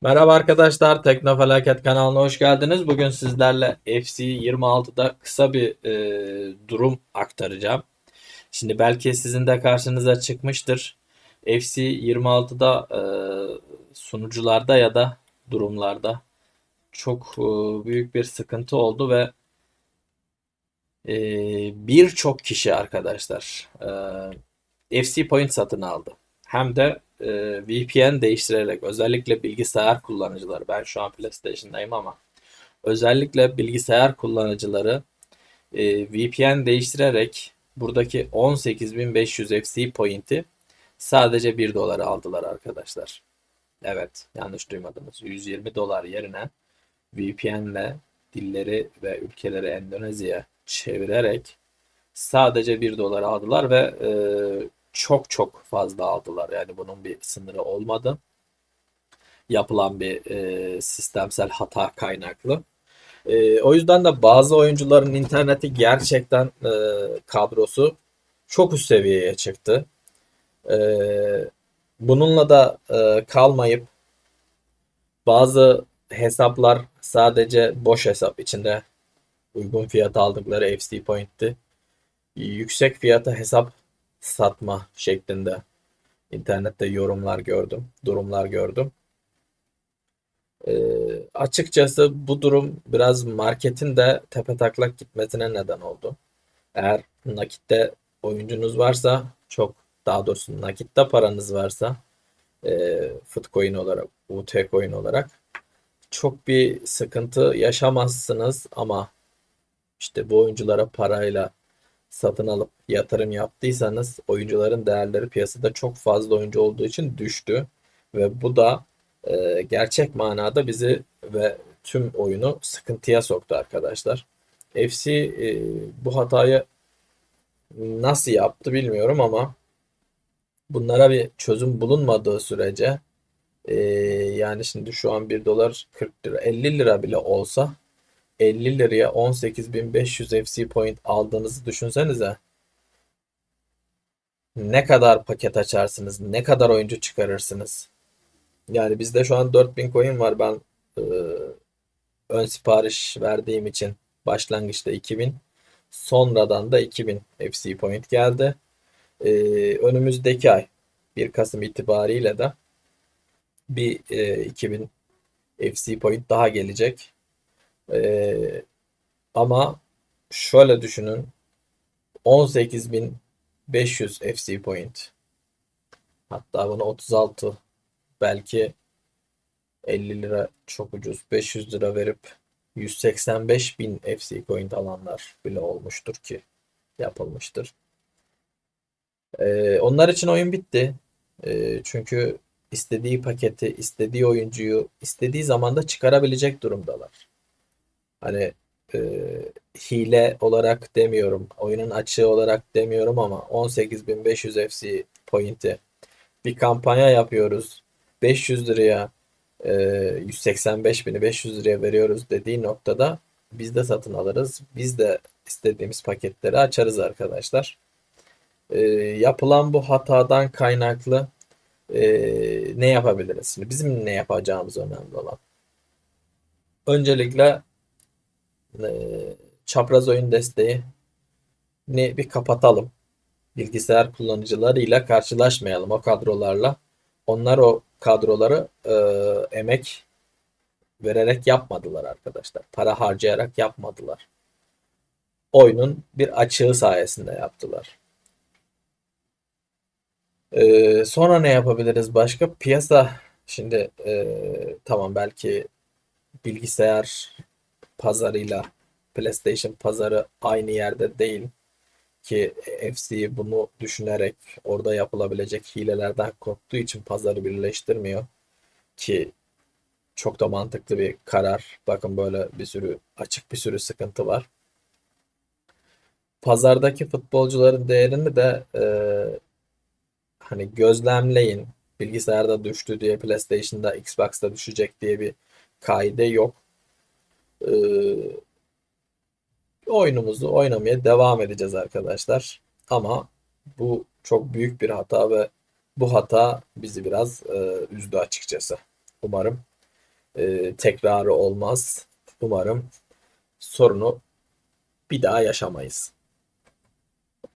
Merhaba arkadaşlar, Teknofelaket kanalına hoş geldiniz. Bugün sizlerle FC 26'da kısa bir e, durum aktaracağım. Şimdi belki sizin de karşınıza çıkmıştır. FC 26'da e, sunucularda ya da durumlarda çok e, büyük bir sıkıntı oldu ve e, birçok kişi arkadaşlar e, FC Point satın aldı. Hem de e, VPN değiştirerek özellikle bilgisayar kullanıcıları ben şu an PlayStation'dayım ama özellikle bilgisayar kullanıcıları e, VPN değiştirerek buradaki 18.500 FC point'i sadece 1 dolara aldılar arkadaşlar. Evet yanlış duymadınız. 120 dolar yerine VPN'le dilleri ve ülkeleri Endonezya çevirerek sadece 1 dolar aldılar ve e, çok çok fazla aldılar. Yani bunun bir sınırı olmadı. Yapılan bir e, sistemsel hata kaynaklı. E, o yüzden de bazı oyuncuların interneti gerçekten e, kadrosu çok üst seviyeye çıktı. E, bununla da e, kalmayıp bazı hesaplar sadece boş hesap içinde uygun fiyata aldıkları FC Point'ti. Yüksek fiyata hesap satma şeklinde internette yorumlar gördüm, durumlar gördüm. E, açıkçası bu durum biraz marketin de tepetaklak gitmesine neden oldu. Eğer nakitte oyuncunuz varsa çok daha doğrusu nakitte paranız varsa e, Footcoin olarak, UT coin olarak çok bir sıkıntı yaşamazsınız ama işte bu oyunculara parayla satın alıp yatırım yaptıysanız oyuncuların değerleri piyasada çok fazla oyuncu olduğu için düştü. Ve bu da e, gerçek manada bizi ve tüm oyunu sıkıntıya soktu arkadaşlar. FC e, bu hatayı nasıl yaptı bilmiyorum ama bunlara bir çözüm bulunmadığı sürece e, yani şimdi şu an 1 dolar 40 lira 50 lira bile olsa 50 liraya 18.500 FC point aldığınızı düşünsenize. Ne kadar paket açarsınız? Ne kadar oyuncu çıkarırsınız? Yani bizde şu an 4000 coin var. Ben e, ön sipariş verdiğim için başlangıçta 2000. Sonradan da 2000 FC point geldi. E, önümüzdeki ay 1 Kasım itibariyle de bir e, 2000 FC point daha gelecek. Ee, ama şöyle düşünün. 18.500 FC point. Hatta bunu 36 belki 50 lira çok ucuz. 500 lira verip 185 bin FC point alanlar bile olmuştur ki yapılmıştır. Ee, onlar için oyun bitti. Ee, çünkü istediği paketi, istediği oyuncuyu istediği zamanda çıkarabilecek durumdalar. Hani e, hile olarak demiyorum. Oyunun açığı olarak demiyorum ama 18.500 FC pointi bir kampanya yapıyoruz. 500 liraya e, 185 bini 500 liraya veriyoruz dediği noktada biz de satın alırız. Biz de istediğimiz paketleri açarız arkadaşlar. E, yapılan bu hatadan kaynaklı e, ne yapabiliriz? Şimdi bizim ne yapacağımız önemli olan. Öncelikle çapraz oyun desteği ni bir kapatalım. Bilgisayar kullanıcılarıyla karşılaşmayalım o kadrolarla. Onlar o kadroları e, emek vererek yapmadılar arkadaşlar. Para harcayarak yapmadılar. Oyunun bir açığı sayesinde yaptılar. Ee, sonra ne yapabiliriz başka? Piyasa şimdi e, tamam belki bilgisayar pazarıyla PlayStation pazarı aynı yerde değil ki FC bunu düşünerek orada yapılabilecek hilelerden korktuğu için pazarı birleştirmiyor ki çok da mantıklı bir karar. Bakın böyle bir sürü açık bir sürü sıkıntı var. Pazardaki futbolcuların değerini de e, hani gözlemleyin. Bilgisayarda düştü diye PlayStation'da, Xbox'ta düşecek diye bir kaide yok e, oyunumuzu oynamaya devam edeceğiz arkadaşlar. Ama bu çok büyük bir hata ve bu hata bizi biraz e, üzdü açıkçası. Umarım e, tekrarı olmaz. Umarım sorunu bir daha yaşamayız.